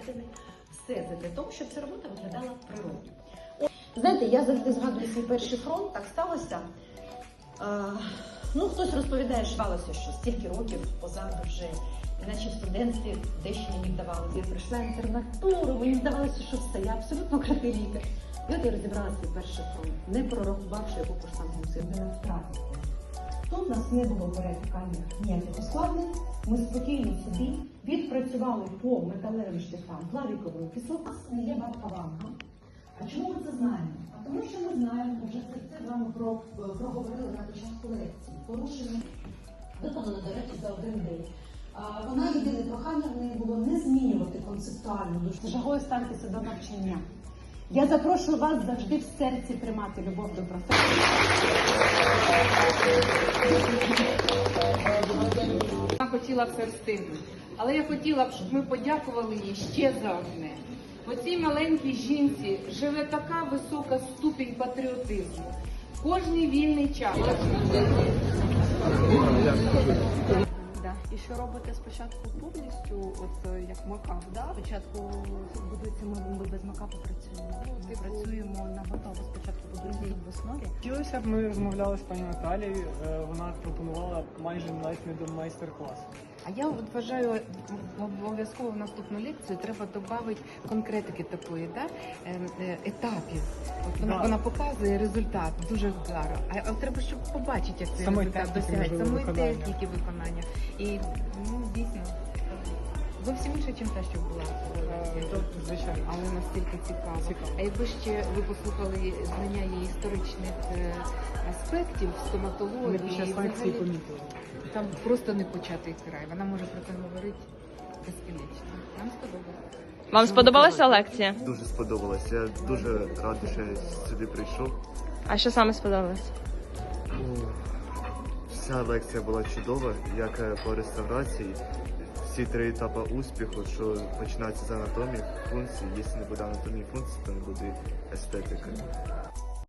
зсередини. Все це для того, щоб ця робота виглядала природно. Знаєте, я завжди згадую свій перший фронт, так сталося. Е, ну, хтось розповідає, що що стільки років позаду вже, іначе в студентстві дещо мені вдавалося. Я прийшла в інтернатуру, мені здавалося, що все, я абсолютно крутий лікар. І от я розібрала свій перший фронт, не прорахувавши яку курсантну силу. не втратити. Тут у нас не було перетикання ніяких ускладнень. Ми спокійно собі відпрацювали по металевим штифам плавіковою кислотою. Не є бабка-ванка. А чому ми це знаємо? А тому що ми знаємо, вже це, з вами про, проговорили на початку лекції. Порушення виконано, до речі, за один день. А, Вона єдине прохання в неї було не змінювати концептуально жагою ставтеся до навчання. Я запрошую вас завжди в серці тримати любов до професії. Хотіла все встигнути. Але я хотіла б, щоб ми подякували їй ще за одне. В цій маленькій жінці живе така висока ступінь патріотизму. Кожний вільний час. Да. І що робите спочатку повністю, от е, як макап, да? Спочатку будується ми, ми без макапу працюємо. Ми працюємо на готово. Спочатку будуємо в основі. Хотілося б ми розмовляли з пані Наталією. е, Вона пропонувала майже навіть не до майстер-класу. А я от вважаю, обов'язково в наступну лекцію треба додати конкретики такої, да? е, е, етапів. От вона, Да. вона показує результат дуже гарно. А, а треба, щоб побачити, як цей Самої результат досягається, самої техніки виконання. І ну, дійсно зовсім інше, ніж те, що була Е, Звичайно. Але настільки цікаво. Цікаво. А якби ще ви послухали знання її історичних е, аспектів, Ми стоматології, час і взагалі, помітили. там просто не початий край. Вона може про це говорити безкінечно. Нам сподобалося. Вам сподобалася лекція? Дуже сподобалось. Я дуже радий, що я сюди прийшов. А що саме сподобалось? Ну, Вся лекція була чудова, як е, по реставрації. Всі три етапи успіху, що починається з анатомії, функції. Якщо не буде анатомії функції, то не буде естетики.